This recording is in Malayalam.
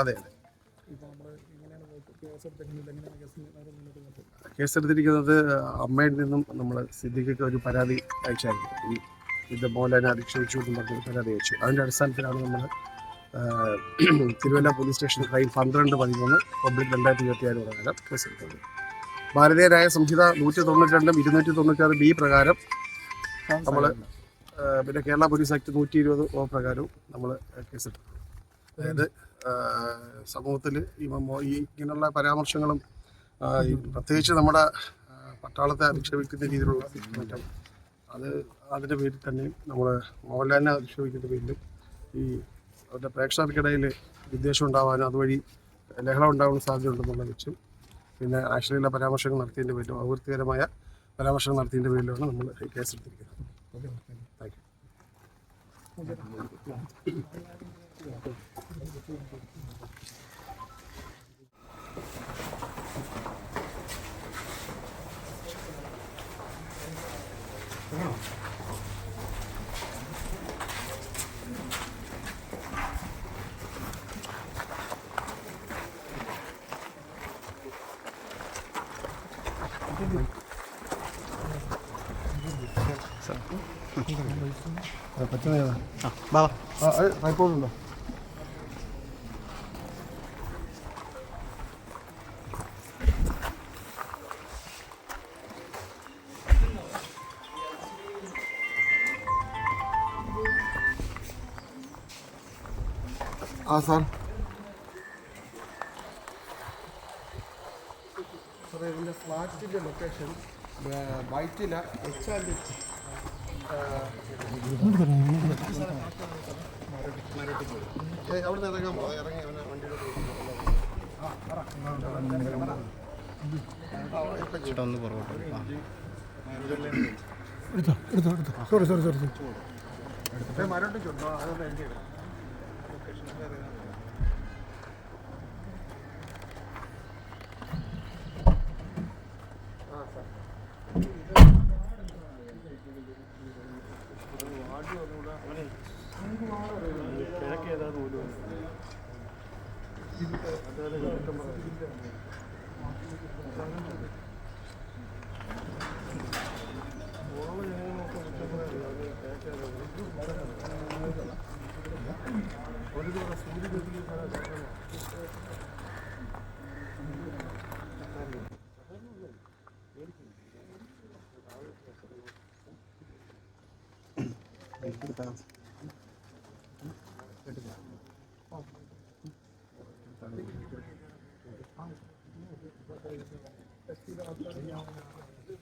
അതെ അതെ. കേസെടുത്തിരിക്കുന്നത് അമ്മയിൽ നിന്നും നമ്മൾ സിദ്ദിഖിക്ക് ഒരു പരാതി അയച്ചായിരുന്നു. ഈ ഇത് തന്നെ അധിക്ഷേപിച്ചു എന്ന് പറഞ്ഞൊരു പരാതി അയച്ചു. അതിന്റെ അടിസ്ഥാനത്തിലാണ് നമ്മൾ തിരുവല്ല പോലീസ് സ്റ്റേഷൻ ക്രൈം പന്ത്രണ്ട് പതിമൂന്ന് പബ്ലിക് രണ്ടായിരത്തി ഇരുപത്തി ആറ് പ്രകാരം കേസെടുത്തത്. ഭാരതീയരായ സംഹിത നൂറ്റി തൊണ്ണൂറ്റി രണ്ടും ഇരുന്നൂറ്റി തൊണ്ണൂറ്റാറ് ബി പ്രകാരം നമ്മൾ പിന്നെ കേരള പോലീസ് ആക്ട് നൂറ്റി ഇരുപത് ഓ പ്രകാരവും നമ്മൾ കേസെടുത്തു. അതായത് സമൂഹത്തിൽ ഈ ഇങ്ങനെയുള്ള പരാമർശങ്ങളും പ്രത്യേകിച്ച് നമ്മുടെ പട്ടാളത്തെ അധിക്ഷേപിക്കുന്ന രീതിയിലുള്ള മാറ്റം അത് അതിന്റെ പേരിൽ തന്നെയും നമ്മൾ മോഹൻലാലിനെ അധിക്ഷേപിക്കുന്ന പേരിലും ഈ അവരുടെ പ്രേക്ഷകർക്കിടയിൽ വിദ്വേഷം ഉണ്ടാവാനും അതുവഴി ലഹളം ഉണ്ടാവാൻ സാധ്യതയുണ്ടെന്നുള്ള വെച്ചും പിന്നെ ആശ്രയിലുള്ള പരാമർശങ്ങൾ നടത്തിയതിന്റെ പേരിലും അപകീർത്തികരമായ പരാമർശങ്ങൾ നടത്തിയതിന്റെ പേരിലാണ് നമ്മൾ കേസെടുത്തിരിക്കുന്നത് 자. ഏതാ ആ സാർ സാറേ ഇതിന്റെ ഫ്ലാറ്റിന്റെ ലൊക്കേഷൻ വൈറ്റില എച്ച് ആൻഡ് അവിടെ ഇറങ്ങാൻ പോകാം ഇറങ്ങി അവനെ വണ്ടിയുടെ ഒന്ന് പുറകോട്ട് എടുത്തോ എടുത്തോ എടുത്തോ സോറി സോറി സോറി മരോട്ട് ചുണ്ടോ അതൊന്നും എന്റെ കിഴക്ക് ഏതാ പോലും ഓരോ ജനങ്ങളൊക്കെ കുറ്റം പറയാറില്ല അത്. കിഴക്കേതാ ഒരു ദിവസം സൂര്യ É Thank.